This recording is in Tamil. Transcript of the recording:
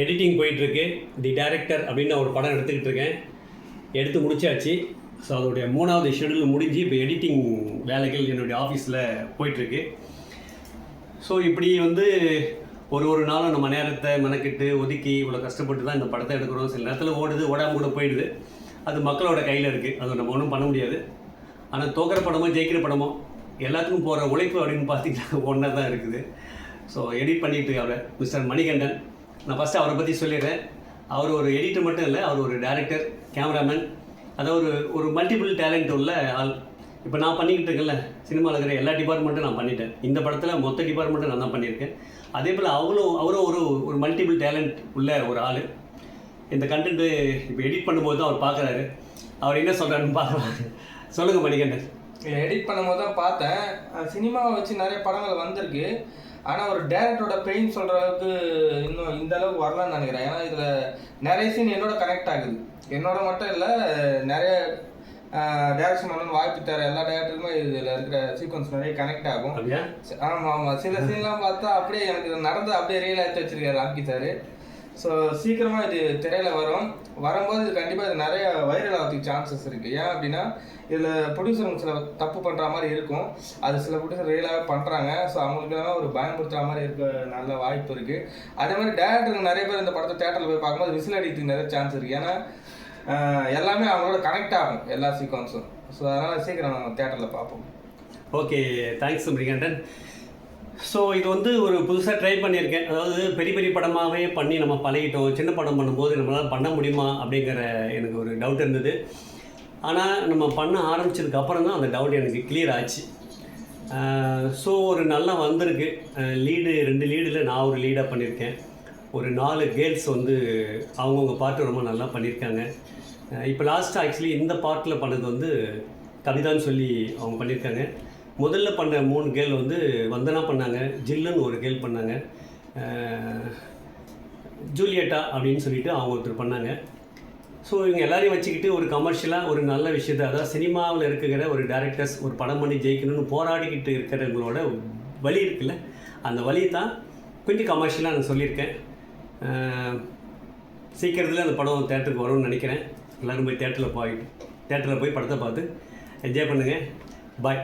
எடிட்டிங் போயிட்டுருக்கு. தி டைரக்டர் அப்படின்னு நான் ஒரு படம் எடுத்துக்கிட்டு இருக்கேன் எடுத்து முடிச்சாச்சு. ஸோ அதோடைய மூணாவது ஷெடியூல் முடிஞ்சு இப்போ எடிட்டிங் வேலைகள் என்னுடைய ஆஃபீஸில் போயிட்டுருக்கு. ஸோ இப்படி வந்து ஒரு ஒரு நாளும் நம்ம நேரத்தை மெனக்கிட்டு ஒதுக்கி இவ்வளோ கஷ்டப்பட்டு தான் இந்த படத்தை எடுக்கிறோம். சில நேரத்தில் ஓடுது ஓடாமல் கூட போயிடுது. அது மக்களோட கையில் இருக்குது அது நம்ம ஒன்றும் பண்ண முடியாது. ஆனால் தோக்கிற படமோ ஜெயிக்கிற படமோ எல்லாத்துக்கும் போகிற உழைப்பு அப்படின்னு பார்த்தீங்கன்னா ஒன்றா தான் இருக்குது. ஸோ எடிட் பண்ணிட்டு அவரை மிஸ்டர் மணிகண்டன். நான் ஃபஸ்ட்டு அவரை பற்றி சொல்லிடுறேன். அவர் ஒரு எடிட்டர் மட்டும் இல்லை அவர் ஒரு டேரக்டர் கேமராமேன் அதாவது ஒரு ஒரு மல்டிபிள் டேலண்ட் உள்ள ஆள். இப்போ நான் பண்ணிக்கிட்டு இருக்கேன்ல சினிமாவில் இருக்கிற எல்லா டிபார்ட்மெண்ட்டும் நான் பண்ணிட்டேன். இந்த படத்தில் மொத்த டிபார்ட்மெண்ட்டும் நான் தான் பண்ணியிருக்கேன். அதே போல் அவ்வளோ அவரும் ஒரு ஒரு மல்டிபிள் டேலண்ட் உள்ள ஒரு ஆள். இந்த கண்டென்ட்டு இப்போ எடிட் பண்ணும்போது தான் அவர் பார்க்குறாரு அவர் என்ன சொல்கிறாருன்னு பார்க்குறாரு சொல்லுங்கள் மணிகண்டன். எடிட் பண்ணும்போது தான் பார்த்தேன். சினிமாவை வச்சு நிறைய படங்கள் வந்திருக்கு. ஆனால் ஒரு டேரக்டரோட பெயின் சொல்கிற அளவுக்கு இன்னும் இந்த அளவுக்கு வரலன்னு நினைக்கிறேன். ஏன்னா இதில் நிறைய சீன் என்னோட கனெக்ட் ஆகுது. என்னோட மட்டும் இல்லை நிறைய டேரக்ஷன் பண்ணணும் வாய்ப்பு தர எல்லா டேரக்டருக்குமே இதில் இருக்கிற சீக்வன்ஸ் நிறைய கனெக்ட் ஆகும். ஆமாம் ஆமாம் சில சீன்லாம் பார்த்தா அப்படியே எனக்கு நடந்து அப்படியே ரியல் ஆகிட்டு வச்சிருக்காரு ஆக்கி சார் ஸோ சீக்கிரமாக இது திரையில் வரும். வரும்போது இது கண்டிப்பாக இது நிறைய வைரல் ஆகிறதுக்கு சான்சஸ் இருக்குது ஏன் அப்படின்னா இதில் ப்ரொடியூசருங்க சில தப்பு பண்ணுற மாதிரி இருக்கும். அது சில ப்ரொடியூசர் ரியலாகவே பண்ணுறாங்க ஸோ அவங்களுக்கெல்லாம் ஒரு பயன்படுத்துகிற மாதிரி இருக்க நல்ல வாய்ப்பு இருக்குது அதே மாதிரி டேரக்டருங்க நிறைய பேர் இந்த படத்தை தேட்டரில் போய் பார்க்கும்போது விசில் அடிக்கிறதுக்கு நிறைய சான்ஸ் இருக்குது ஏன்னா எல்லாமே அவங்களோட கனெக்ட் ஆகும் எல்லா சீக்வன்ஸும் ஸோ அதனால் சீக்கிரம் தேட்டரில் பார்ப்போம். ஓகே தேங்க்ஸ் மணிகண்டன் ஸோ இது வந்து ஒரு புதுசாக ட்ரை பண்ணியிருக்கேன். அதாவது பெரிய பெரிய படமாகவே பண்ணி நம்ம பழகிட்டோம். சின்ன படம் பண்ணும்போது நம்மளால் பண்ண முடியுமா அப்படிங்கிற எனக்கு ஒரு டவுட் இருந்தது. ஆனால் நம்ம பண்ண ஆரம்பிச்சதுக்கு அப்புறம் தான் அந்த டவுட் எனக்கு கிளியர் ஆச்சு. ஸோ ஒரு நல்லா வந்திருக்கு. லீடு ரெண்டு லீடில் நான் ஒரு லீடாக பண்ணியிருக்கேன். ஒரு நாலு கேர்ள்ஸ் வந்து அவங்கவுங்க பாட்டு ரொம்ப நல்லா பண்ணியிருக்காங்க. இப்போ லாஸ்ட்டாக ஆக்சுவலி இந்த பாட்டில் பண்ணது வந்து கவிதான்னு சொல்லி அவங்க பண்ணியிருக்காங்க. முதல்ல பண்ண மூணு கேள் வந்து வந்தனா பண்ணாங்க ஜில்லுன்னு ஒரு கேள் பண்ணாங்க. ஜூலியட்டா அப்படின்னு சொல்லிட்டு அவங்க ஒருத்தர் பண்ணாங்க. ஸோ இவங்க எல்லாரையும் வச்சுக்கிட்டு ஒரு கமர்ஷியலாக ஒரு நல்ல விஷயத்தை அதாவது சினிமாவில் இருக்கிற ஒரு டேரக்டர்ஸ் ஒரு படம் பண்ணி ஜெயிக்கணும்னு போராடிக்கிட்டு இருக்கிறவங்களோட வழி இருக்குல்ல? அந்த வழி தான் கொஞ்சம் கமர்ஷியலாக நான் சொல்லியிருக்கேன். சீக்கிரத்தில் அந்த படம் தேட்டருக்கு வரும்னு நினைக்கிறேன். எல்லோரும் போய் தேட்டரில் போய் தேட்டரில் போய் படத்தை பார்த்து என்ஜாய் பண்ணுங்கள் பாய்